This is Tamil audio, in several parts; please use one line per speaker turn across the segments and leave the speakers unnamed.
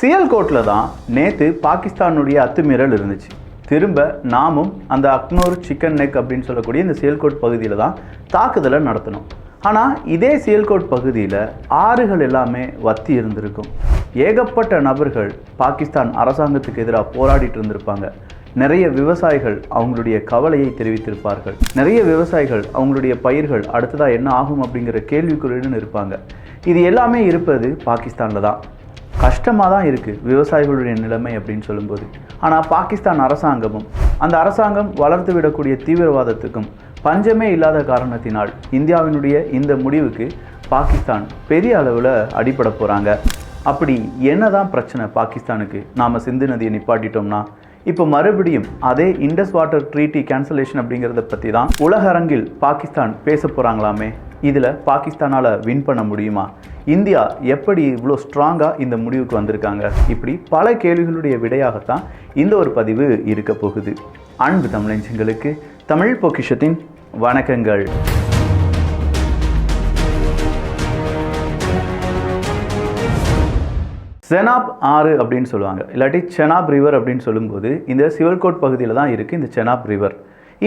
சியல்கோட்டில் தான் நேற்று பாகிஸ்தானுடைய அத்துமீறல் இருந்துச்சு. திரும்ப நாமும் அந்த அக்னூர் சிக்கன் நெக் அப்படின்னு சொல்லக்கூடிய இந்த சியல்கோட் பகுதியில் தான் தாக்குதலை நடத்தணும். ஆனால் இதே சியல்கோட் பகுதியில் ஆறுகள் எல்லாமே வத்தி இருந்திருக்கும். ஏகப்பட்ட நபர்கள் பாகிஸ்தான் அரசாங்கத்துக்கு எதிராக போராடிட்டு இருந்திருப்பாங்க. நிறைய விவசாயிகள் அவங்களுடைய கவலையை தெரிவித்திருப்பார்கள். நிறைய விவசாயிகள் அவங்களுடைய பயிர்கள் அடுத்ததாக என்ன ஆகும் அப்படிங்கிற கேள்விக்குறியுடன் இருப்பாங்க. இது எல்லாமே இருப்பது பாகிஸ்தானில் தான். கஷ்டமாக தான் இருக்குது விவசாயிகளுடைய நிலைமை அப்படின்னு சொல்லும்போது. ஆனால் பாகிஸ்தான் அரசாங்கமும் அந்த அரசாங்கம் வளர்த்து விடக்கூடிய தீவிரவாதத்துக்கும் பஞ்சமே இல்லாத காரணத்தினால் இந்தியாவினுடைய இந்த முடிவுக்கு பாகிஸ்தான் பெரிய அளவில் அடிபட போகிறாங்க அப்படி என்ன தான் பிரச்சனை பாகிஸ்தானுக்கு? நாம் சிந்து நதியை நிப்பாட்டிட்டோம்னா? இப்போ மறுபடியும் அதே இண்டஸ் வாட்டர் ட்ரீட்டி கேன்சலேஷன் அப்படிங்கிறத பற்றி தான் உலக அரங்கில் பாகிஸ்தான் பேச போகிறாங்களாமே இதில் பாகிஸ்தானால் வின் பண்ண முடியுமா? இந்தியா எப்படி இவ்வளோ ஸ்ட்ராங்காக இந்த முடிவுக்கு வந்திருக்காங்க? இப்படி பல கேள்விகளுடைய விடையாகத்தான் இந்த ஒரு பதிவு இருக்க போகுது. அன்பு தமிழஞ்சங்களுக்கு தமிழ் பொக்கிஷத்தின் வணக்கங்கள். செனாப் ஆறு அப்படின்னு சொல்லுவாங்க. இல்லாட்டி செனாப் ரிவர் அப்படின்னு சொல்லும்போது இந்த சிவல்கோட் பகுதியில் தான் இருக்குது இந்த செனாப் ரிவர்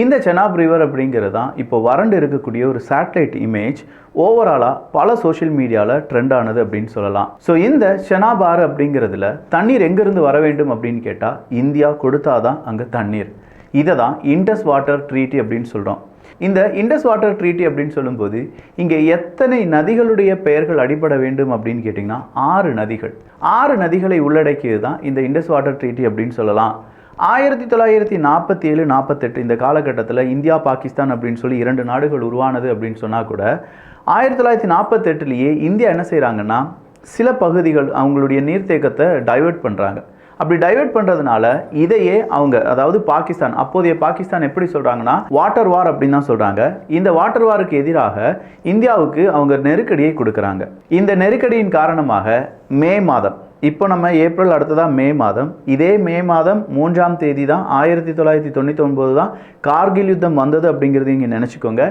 இந்த செனாப் ரிவர் அப்படிங்கிறது தான் இப்போ வறண்டு இருக்கக்கூடிய ஒரு சேட்டலைட் இமேஜ் ஓவராலாக பல சோஷியல் மீடியாவில் ட்ரெண்ட் ஆனது அப்படின்னு சொல்லலாம். ஸோ இந்த செனாப் ஆறு அப்படிங்கிறதுல தண்ணீர் எங்கேருந்து வர வேண்டும் அப்படின்னு கேட்டால் இந்தியா கொடுத்தாதான் அங்கே தண்ணீர். இதை தான் இண்டஸ் வாட்டர் ட்ரீட்டி அப்படின்னு சொல்கிறோம் இந்த இண்டஸ் வாட்டர் ட்ரீட்டி அப்படின்னு சொல்லும்போது இங்கே எத்தனை நதிகளுடைய பெயர்கள் அடிபட வேண்டும் அப்படின்னு கேட்டிங்கன்னா ஆறு நதிகள். ஆறு நதிகளை உள்ளடக்கியது தான் இந்த இண்டஸ் வாட்டர் ட்ரீட்டி அப்படின்னு சொல்லலாம். ஆயிரத்தி தொள்ளாயிரத்தி நாற்பத்தி ஏழு நாற்பத்தெட்டு இந்த காலகட்டத்தில் இந்தியா பாகிஸ்தான் அப்படின்னு சொல்லி இரண்டு நாடுகள் உருவானது அப்படின்னு சொன்னால் கூட ஆயிரத்தி தொள்ளாயிரத்தி நாற்பத்தெட்டுலேயே இந்தியா என்ன செய்கிறாங்கன்னா சில பகுதிகள் அவங்களுடைய நீர்த்தேக்கத்தை டைவெர்ட் பண்ணுறாங்க அப்படி டைவெர்ட் பண்ணுறதுனால இதையே அவங்க அதாவது பாகிஸ்தான் அப்போதைய பாகிஸ்தான் எப்படி சொல்கிறாங்கன்னா வாட்டர் வார் அப்படின்னு தான் சொல்கிறாங்க இந்த வாட்டர் வாருக்கு எதிராக இந்தியாவுக்கு அவங்க நெருக்கடியை கொடுக்குறாங்க. இந்த நெருக்கடியின் காரணமாக மே மாதம் இப்போ நம்ம ஏப்ரல் அடுத்ததாக மே மாதம். இதே மே மாதம் மூன்றாம் தேதி தான் ஆயிரத்தி தொள்ளாயிரத்தி தொண்ணூற்றி ஒன்பது தான் கார்கில் யுத்தம் வந்தது அப்படிங்கிறது இங்கே நினச்சிக்கோங்க.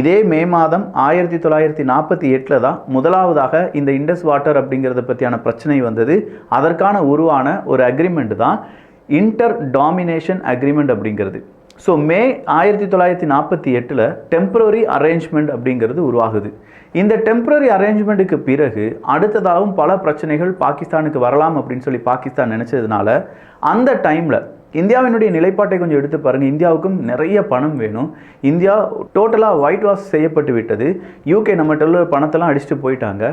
இதே மே மாதம் ஆயிரத்தி தொள்ளாயிரத்தி நாற்பத்தி எட்டில் தான் முதலாவதாக இந்த இண்டஸ் வாட்டர் அப்படிங்கிறத பற்றியான பிரச்சனை வந்தது. அதற்கான உருவான ஒரு அக்ரிமெண்ட் தான் இன்டர் டாமினேஷன் அக்ரிமெண்ட் அப்படிங்கிறது. ஸோ மே ஆயிரத்தி தொள்ளாயிரத்தி நாற்பத்தி எட்டில் டெம்ப்ரரி அரேஞ்ச்மெண்ட் அப்படிங்கிறது உருவாகுது. இந்த டெம்ப்ரரி அரேஞ்ச்மெண்ட்டுக்கு பிறகு அடுத்ததாகவும் பல பிரச்சனைகள் பாகிஸ்தானுக்கு வரலாம் அப்படின்னு சொல்லி பாகிஸ்தான் நினச்சதுனால அந்த டைமில் இந்தியாவினுடைய நிலைப்பாட்டை கொஞ்சம் எடுத்து பாருங்கள் இந்தியாவுக்கும் நிறைய பணம் வேணும். இந்தியா டோட்டலாக ஒயிட் வாஷ் செய்யப்பட்டு விட்டது. யூகே நம்மகிட்ட உள்ள பணத்தெல்லாம் அடிச்சுட்டு போயிட்டாங்க.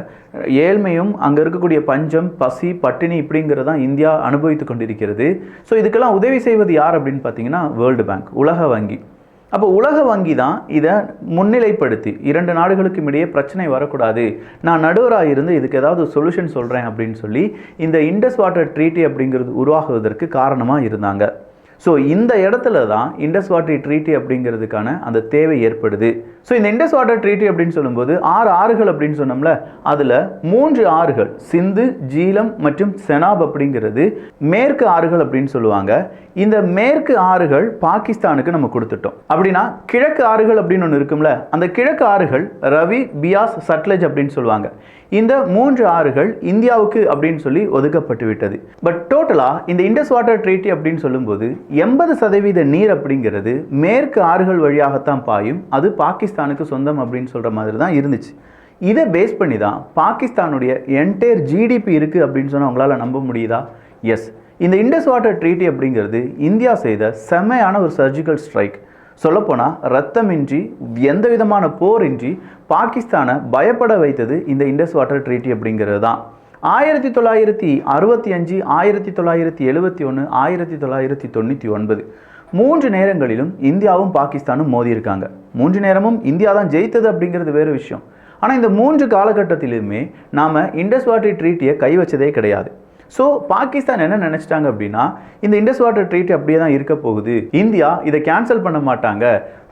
ஏழ்மையும் அங்கே இருக்கக்கூடிய பஞ்சம் பசி பட்டினி இப்படிங்கிறதான் இந்தியா அனுபவித்து கொண்டிருக்கிறது. ஸோ இதுக்கெல்லாம் உதவி செய்வது யார் அப்படின்னு பார்த்தீங்கன்னா வேர்ல்டு பேங்க் உலக வங்கி. அப்போ உலக வங்கி தான் இதை முன்னிலைப்படுத்தி இரண்டு நாடுகளுக்கும் இடையே பிரச்சனை வரக்கூடாது. நான் நடுவராக இருந்து இதுக்கு ஏதாவது சொல்யூஷன் சொல்கிறேன் அப்படின்னு சொல்லி இந்த இண்டஸ் வாட்டர் ட்ரீட்டி அப்படிங்கிறது உருவாகுவதற்கு காரணமாக இருந்தாங்க. ஸோ இந்த இடத்துல தான் இண்டஸ் வாட்டர் ட்ரீட்டி அப்படிங்கிறதுக்கான அந்த தேவை ஏற்படுது. ஸோ இந்த இண்டஸ் வாட்டர் ட்ரீட்டி அப்படின்னு சொல்லும்போது ஆறு ஆறுகள் அப்படின்னு சொன்னோம்ல அதில் மூன்று ஆறுகள் சிந்து ஜீலம் மற்றும் செனாப் அப்படிங்கிறது மேற்கு ஆறுகள் அப்படின்னு சொல்லுவாங்க. இந்த மேற்கு ஆறுகள் பாகிஸ்தானுக்கு நம்ம கொடுத்துட்டோம். அப்படின்னா கிழக்கு ஆறுகள் அப்படின்னு ஒன்று இருக்கும்ல அந்த கிழக்கு ஆறுகள் ரவி பியாஸ் சட்லஜ் அப்படின்னு சொல்லுவாங்க. இந்த மூன்று ஆறுகள் இந்தியாவுக்கு அப்படின்னு சொல்லி ஒதுக்கப்பட்டு விட்டது பட் டோட்டலாக இந்த இண்டஸ் வாட்டர் ட்ரீட்டி அப்படின்னு சொல்லும்போது எண்பது சதவீத நீர் அப்படிங்கிறது மேற்கு ஆறுகள் வழியாகத்தான் பாயும். அது பாகிஸ்தானுக்கு சொந்தம் அப்படின்னு சொல்கிற மாதிரி தான் இருந்துச்சு. இதை பேஸ் பண்ணி தான் பாகிஸ்தானுடைய என்டையர் ஜிடிபி இருக்குது அப்படின்னு சொன்னால் அவங்களால நம்ப முடியுதா? எஸ் இந்த இண்டஸ் வாட்டர் ட்ரீட்டி அப்படிங்கிறது இந்தியா செய்த செம்மையான ஒரு சர்ஜிக்கல் ஸ்ட்ரைக் சொல்லப்போனால் ரத்தமின்றி எந்த விதமான போரின்றி பாகிஸ்தானை பயப்பட வைத்தது இந்த இண்டஸ் வாட்டர் ட்ரீட்டி அப்படிங்கிறது தான். ஆயிரத்தி தொள்ளாயிரத்தி அறுபத்தி அஞ்சு ஆயிரத்தி தொள்ளாயிரத்தி எழுபத்தி ஒன்று ஆயிரத்தி தொள்ளாயிரத்தி தொண்ணூற்றி ஒன்பது. மூன்று நேரங்களிலும் இந்தியாவும் பாகிஸ்தானும் மோதியிருக்காங்க. மூன்று நேரமும் இந்தியா தான் ஜெயித்தது அப்படிங்கிறது வேறு விஷயம். ஆனால் இந்த மூன்று காலகட்டத்திலுமே நாம் இண்டஸ் வாட்டர் ட்ரீட்டியை கை வச்சதே கிடையாது. ஸோ பாகிஸ்தான் என்ன நினச்சிட்டாங்க அப்படின்னா இந்த இண்டஸ் வாட்டர் ட்ரீட் அப்படியே தான் இருக்க போகுது. இந்தியா இதை கேன்சல் பண்ண மாட்டாங்க.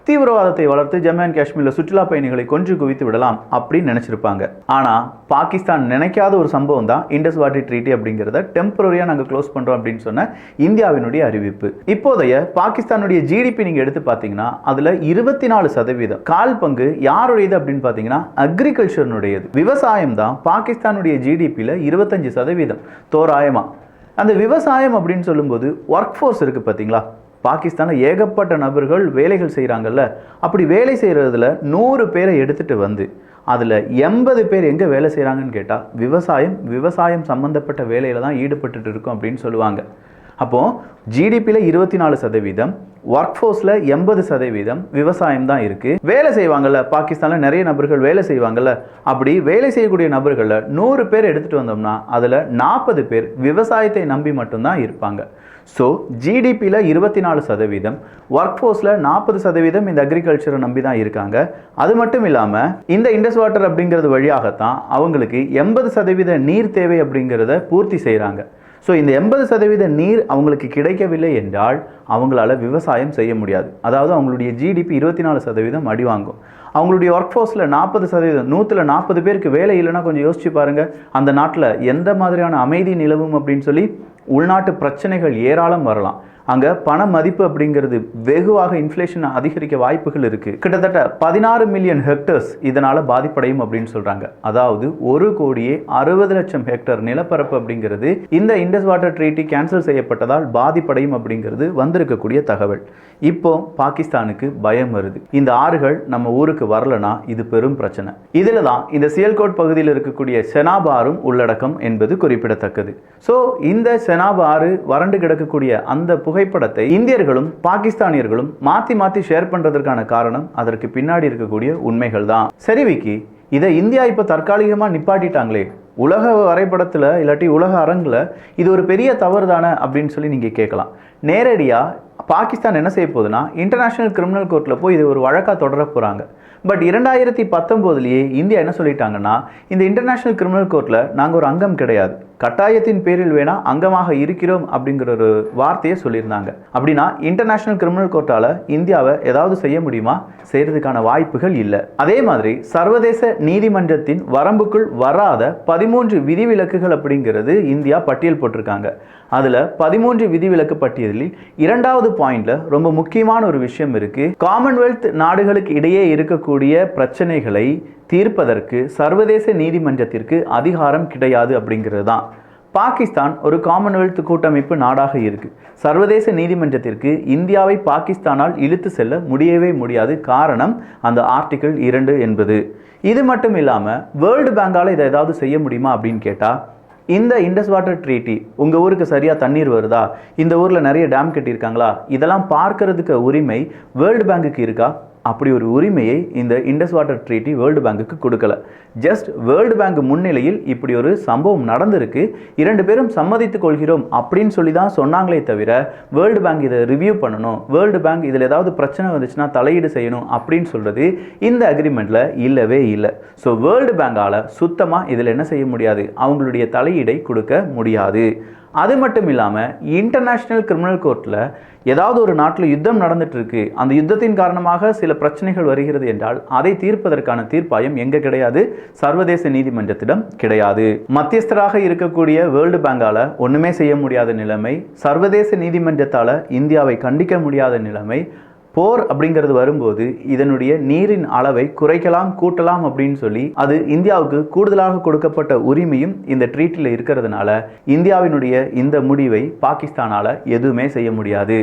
தீவிரவாதத்தை வளர்த்து ஜம்மு அண்ட் காஷ்மீரில் சுற்றுலா பயணிகளை கொன்று குவித்து விடலாம் அப்படின்னு நினச்சிருப்பாங்க. ஆனால் பாகிஸ்தான் நினைக்காத ஒரு சம்பவம் தான் இண்டஸ் வாட்டர் ட்ரீட்டி அப்படிங்கிறத டெம்பரரியாக நாங்கள் க்ளோஸ் பண்ணுறோம் அப்படின்னு சொன்ன இந்தியாவினுடைய அறிவிப்பு. இப்போதைய பாகிஸ்தானுடைய ஜிடிபி நீங்கள் எடுத்து பார்த்தீங்கன்னா அதில் இருபத்தி நாலு சதவீதம். கால் பங்கு யாருடையது அப்படின்னு பார்த்தீங்கன்னா அக்ரிகல்ச்சர்னுடையது விவசாயம் தான் பாகிஸ்தானுடைய ஜிடிபியில் இருபத்தஞ்சு சதவீதம். தோராயமாக அந்த விவசாயம் அப்படின்னு சொல்லும்போது ஒர்க் ஃபோர்ஸ் இருக்குது பார்த்தீங்களா பாகிஸ்தானில் ஏகப்பட்ட நபர்கள் வேலைகள் செய்கிறாங்கல்ல அப்படி வேலை செய்கிறதுல நூறு பேரை எடுத்துகிட்டு வந்து அதில் எண்பது பேர் எங்கே வேலை செய்கிறாங்கன்னு கேட்டால் விவசாயம் விவசாயம் சம்மந்தப்பட்ட வேலையில் தான் ஈடுபட்டுட்டு இருக்கும் அப்படின்னு சொல்லுவாங்க. அப்போது ஜிடிபியில் இருபத்தி நாலு சதவீதம் ஒர்க் ஃபோர்ஸில் எண்பது சதவீதம் விவசாயம் தான் இருக்குது வேலை செய்வாங்கல்ல பாகிஸ்தானில் நிறைய நபர்கள் வேலை செய்வாங்கல்ல அப்படி வேலை செய்யக்கூடிய நபர்களில் நூறு பேர் எடுத்துகிட்டு வந்தோம்னா அதில் நாற்பது பேர் விவசாயத்தை நம்பி மட்டும்தான் இருப்பாங்க. ஸோ ஜிடிபியில் இருபத்தி நாலு சதவீதம் ஒர்க் ஃபோர்ஸில் நாற்பது சதவீதம் இந்த அக்ரிகல்ச்சரை நம்பி தான் இருக்காங்க. அது மட்டும் இல்லாமல் இந்த இண்டஸ் வாட்டர் அப்படிங்கிறது வழியாகத்தான் அவங்களுக்கு எண்பது சதவீத நீர் தேவை அப்படிங்கிறத பூர்த்தி செய்கிறாங்க ஸோ இந்த எண்பது சதவீத நீர் அவங்களுக்கு கிடைக்கவில்லை என்றால் அவங்களால விவசாயம் செய்ய முடியாது. அதாவது அவங்களுடைய ஜிடிபி இருபத்தி நாலு சதவீதம் அடி வாங்கும். அவங்களுடைய ஒர்க் ஃபோர்ஸில் நாற்பது சதவீதம் நூற்றில் நாற்பது பேருக்கு வேலை இல்லைன்னா கொஞ்சம் யோசிச்சு பாருங்கள் அந்த நாட்டில் எந்த மாதிரியான அமைதி நிலவும் அப்படின்னு சொல்லி உள்நாட்டு பிரச்சனைகள் ஏராளம் வரலாம். அங்கே பண மதிப்பு அப்படிங்கிறது வெகுவாக இன்ஃப்ளேஷன் அதிகரிக்க வாய்ப்புகள் இருக்குது கிட்டத்தட்ட பதினாறு மில்லியன் ஹெக்டர்ஸ் இதனால் பாதிப்படையும் அப்படின்னு சொல்கிறாங்க அதாவது ஒரு கோடியே அறுபது லட்சம் ஹெக்டர் நிலப்பரப்பு அப்படிங்கிறது இந்த இண்டஸ் வாட்டர் ட்ரீட்டி கேன்சல் செய்யப்பட்டதால் பாதிப்படையும் அப்படிங்கிறது வந்திருக்கக்கூடிய தகவல். இப்போ பாகிஸ்தானுக்கு பயம் வருது. இந்த ஆறுகள் நம்ம ஊருக்கு வரலனா இது பெரும் பிரச்சனை. இதில் தான் இந்த சியல்கோட் பகுதியில் இருக்கக்கூடிய செனாப் ஆறும் உள்ளடக்கம் என்பது குறிப்பிடத்தக்கது. ஸோ இந்த செனாப் ஆறு வறண்டு கிடக்கக்கூடிய அந்த புகைப்படத்தை இந்தியர்களும் பாகிஸ்தானியர்களும் மாற்றி மாற்றி ஷேர் பண்ணுறதற்கான காரணம் அதற்கு பின்னாடி இருக்கக்கூடிய உண்மைகள் தான் சரி விக்கி இதை இந்தியா இப்போ தற்காலிகமாக நிப்பாட்டிட்டாங்களே. உலக வரைபடத்தில் இல்லாட்டி உலக அரங்கில் இது ஒரு பெரிய தவறு தானே அப்படின்னு சொல்லி நீங்கள் கேட்கலாம். நேரடியாக பாகிஸ்தான் என்ன செய்ய போகுதுன்னா இன்டர்நேஷனல் கிரிமினல் கோர்ட்டில் போய் இது ஒரு வழக்காக தொடர போகிறாங்க பட் இரண்டாயிரத்தி பத்தொம்போதுலேயே இந்தியா என்ன சொல்லிட்டாங்கன்னா இந்த இன்டர்நேஷனல் கிரிமினல் கோர்ட்டில் நாங்கள் ஒரு அங்கம் கிடையாது. கட்டாயத்தின் பேரில் வேணா அங்கமாக இருக்கிறோம் அப்படிங்கிற ஒரு வார்த்தையை சொல்லியிருந்தாங்க. அப்படின்னா இன்டர்நேஷனல் கிரிமினல் கோர்ட்டால் இந்தியாவை ஏதாவது செய்ய முடியுமா? செய்யறதுக்கான வாய்ப்புகள் இல்லை. அதே மாதிரி சர்வதேச நீதிமன்றத்தின் வரம்புக்குள் வராத பதிமூன்று விதிவிலக்குகள் அப்படிங்கிறது இந்தியா பட்டியல் போட்டிருக்காங்க. அதில் பதிமூன்று விதிவிலக்கு பட்டியலில் இரண்டாவது பாயிண்ட்ல ரொம்ப முக்கியமான ஒரு விஷயம் இருக்கு. காமன்வெல்த் நாடுகளுக்கு இடையே இருக்கக்கூடிய பிரச்சனைகளை தீர்ப்பதற்கு சர்வதேச நீதிமன்றத்திற்கு அதிகாரம் கிடையாது அப்படிங்கிறது தான் பாகிஸ்தான் ஒரு காமன்வெல்த் கூட்டமைப்பு நாடாக இருக்கு. சர்வதேச நீதிமன்றத்திற்கு இந்தியாவை பாகிஸ்தானால் இழுத்து செல்ல முடியவே முடியாது. காரணம் அந்த ஆர்டிகிள் இரண்டு என்பது. இது மட்டும் இல்லாமல் வேர்ல்டு பேங்கால் இதை ஏதாவது செய்ய முடியுமா அப்படின்னு கேட்டால் இந்த இண்டஸ் வாட்டர் ட்ரீட்டி உங்கள் ஊருக்கு சரியாக தண்ணீர் வருதா? இந்த ஊரில் நிறைய டேம் கட்டியிருக்காங்களா? இதெல்லாம் பார்க்கறதுக்கு உரிமை வேர்ல்டு பேங்குக்கு இருக்கா? அப்படி ஒரு உரிமையை இந்த இண்டஸ் வாட்டர் ட்ரீட்டி வேர்ல்டு பேங்குக்கு கொடுக்கல. ஜஸ்ட் வேர்ல்டு பேங்க் முன்னிலையில் இப்படி ஒரு சம்பவம் நடந்திருக்கு. இரண்டு பேரும் சம்மதித்துக் கொள்கிறோம் அப்படின்னு சொல்லி தான் சொன்னாங்களே தவிர வேர்ல்டு பேங்க் இதை ரிவ்யூ பண்ணணும். வேர்ல்டு பேங்க் இதில் ஏதாவது பிரச்சனை வந்துச்சுன்னா தலையீடு செய்யணும் அப்படின்னு சொல்கிறது இந்த அக்ரிமெண்ட்டில் இல்லவே இல்லை. ஸோ வேர்ல்டு பேங்கால் சுத்தமாக இதில் என்ன செய்ய முடியாது? அவங்களுடைய தலையீடை கொடுக்க முடியாது. அது மட்டும் இல்லாமல் இன்டர்நேஷ்னல் கிரிமினல் கோர்ட்டில் ஏதாவது ஒரு நாட்டில் யுத்தம் நடந்துட்டு இருக்கு அந்த யுத்தத்தின் காரணமாக சில பிரச்சனைகள் வருகிறது என்றால் அதை தீர்ப்பதற்கான தீர்ப்பாயம் எங்கே கிடையாது? சர்வதேச நீதிமன்றத்திடம் கிடையாது. மத்தியஸ்தராக இருக்கக்கூடிய வேர்ல்டு பேங்கால ஒன்றுமே செய்ய முடியாத நிலைமை சர்வதேச நீதிமன்றத்தால் இந்தியாவை கண்டிக்க முடியாத நிலைமை போர் அப்படிங்கிறது வரும்போது இதனுடைய நீரின் அளவை குறைக்கலாம் கூட்டலாம் அப்படின்னு சொல்லி அது இந்தியாவுக்கு கூடுதலாக கொடுக்கப்பட்ட உரிமையும் இந்த ட்ரீட்டில் இருக்கிறதுனால இந்தியாவினுடைய இந்த முடிவை பாகிஸ்தானால் எதுவுமே செய்ய முடியாது.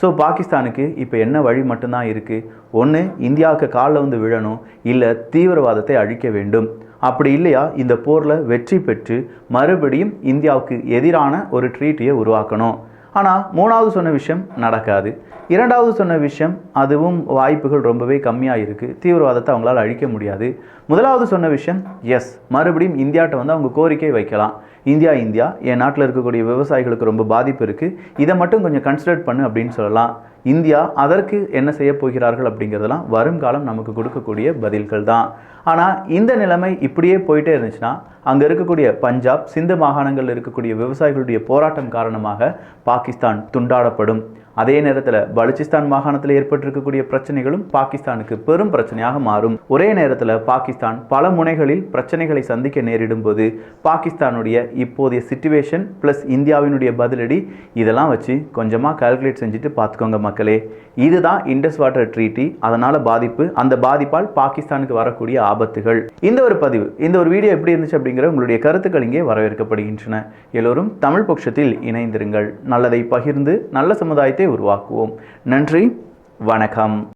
ஸோ பாகிஸ்தானுக்கு இப்போ என்ன வழி மட்டும்தான் இருக்குது ஒன்று இந்தியாவுக்கு காலில் வந்து விழணும் இல்லை தீவிரவாதத்தை அழிக்க வேண்டும். அப்படி இல்லையா? இந்த போரில் வெற்றி பெற்று மறுபடியும் இந்தியாவுக்கு எதிரான ஒரு ட்ரீட்டியை உருவாக்கணும். ஆனால் மூணாவது சொன்ன விஷயம் நடக்காது. இரண்டாவது சொன்ன விஷயம் அதுவும் வாய்ப்புகள் ரொம்பவே கம்மியாக இருக்குது. தீவிரவாதத்தை அவங்களால் அழிக்க முடியாது. முதலாவது சொன்ன விஷயம் எஸ் மறுபடியும் இந்தியாட்ட வந்து அவங்க கோரிக்கை வைக்கலாம். இந்தியா இந்தியா என் நாட்டில் இருக்கக்கூடிய விவசாயிகளுக்கு ரொம்ப பாதிப்பு இருக்குது. இதை மட்டும் கொஞ்சம் கன்சிடர் பண்ணு அப்படின்னு சொல்லலாம். இந்தியா அதற்கு என்ன செய்ய போகிறார்கள் அப்படிங்கிறதெல்லாம் வருங்காலம் நமக்கு கொடுக்கக்கூடிய பதில்கள் தான். ஆனால் இந்த நிலைமை இப்படியே போயிட்டே இருந்துச்சுன்னா அங்கே இருக்கக்கூடிய பஞ்சாப் சிந்து மாகாணங்களில் இருக்கக்கூடிய விவசாயிகளுடைய போராட்டம் காரணமாக பாகிஸ்தான் துண்டாடப்படும். அதே நேரத்தில் பலுச்சிஸ்தான் மாகாணத்தில் ஏற்பட்டிருக்கக்கூடிய பிரச்சனைகளும் பாகிஸ்தானுக்கு பெரும் பிரச்சனையாக மாறும். ஒரே நேரத்தில் பாகிஸ்தான் பல முனைகளில் பிரச்சனைகளை சந்திக்க நேரிடும் போது பாகிஸ்தானுடைய இப்போதைய சுச்சுவேஷன் ப்ளஸ் இந்தியாவினுடைய பதிலடி இதெல்லாம் வச்சு கொஞ்சமாக கால்குலேட் செஞ்சுட்டு பார்த்துக்கோங்க மக்களே. இதுதான் இண்டஸ் வாட்டர் ட்ரீட்டி அதனால் பாதிப்பு அந்த பாதிப்பால் பாகிஸ்தானுக்கு வரக்கூடிய ஆபத்துகள். இந்த ஒரு பதிவு இந்த ஒரு வீடியோ எப்படி இருந்துச்சு அப்படிங்கிற உங்களுடைய கருத்துக்கள் இங்கே வரவேற்கப்படுகின்றன. எல்லோரும் தமிழ் பட்சத்தில் இணைந்திருங்கள். நல்லதை பகிர்ந்து நல்ல சமுதாயத்தை உருவாக்குவோம். நன்றி வணக்கம்.